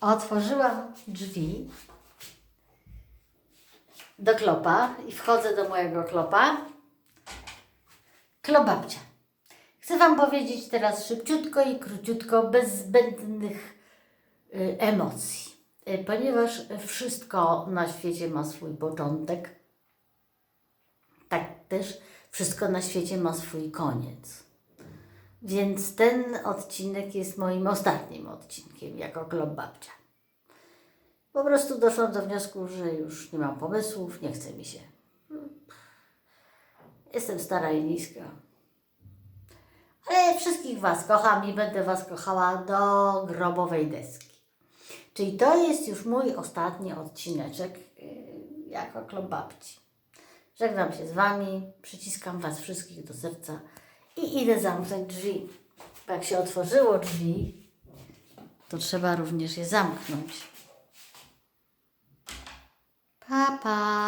Otworzyłam drzwi do klopa i wchodzę do mojego klopa. Klobabcia. Chcę Wam powiedzieć teraz szybciutko i króciutko, bez zbędnych y, emocji, Y, ponieważ wszystko na świecie ma swój początek, tak też wszystko na świecie ma swój koniec. Więc ten odcinek jest moim ostatnim odcinkiem jako klub babcia. Po prostu doszłam do wniosku, że już nie mam pomysłów, nie chce mi się. Jestem stara i niska. Ale wszystkich Was kocham i będę Was kochała do grobowej deski. Czyli to jest już mój ostatni odcineczek yy, jako klub babci. Żegnam się z Wami, przyciskam Was wszystkich do serca i idę zamknąć drzwi. Bo jak się otworzyło drzwi, to trzeba również je zamknąć. Pa, pa.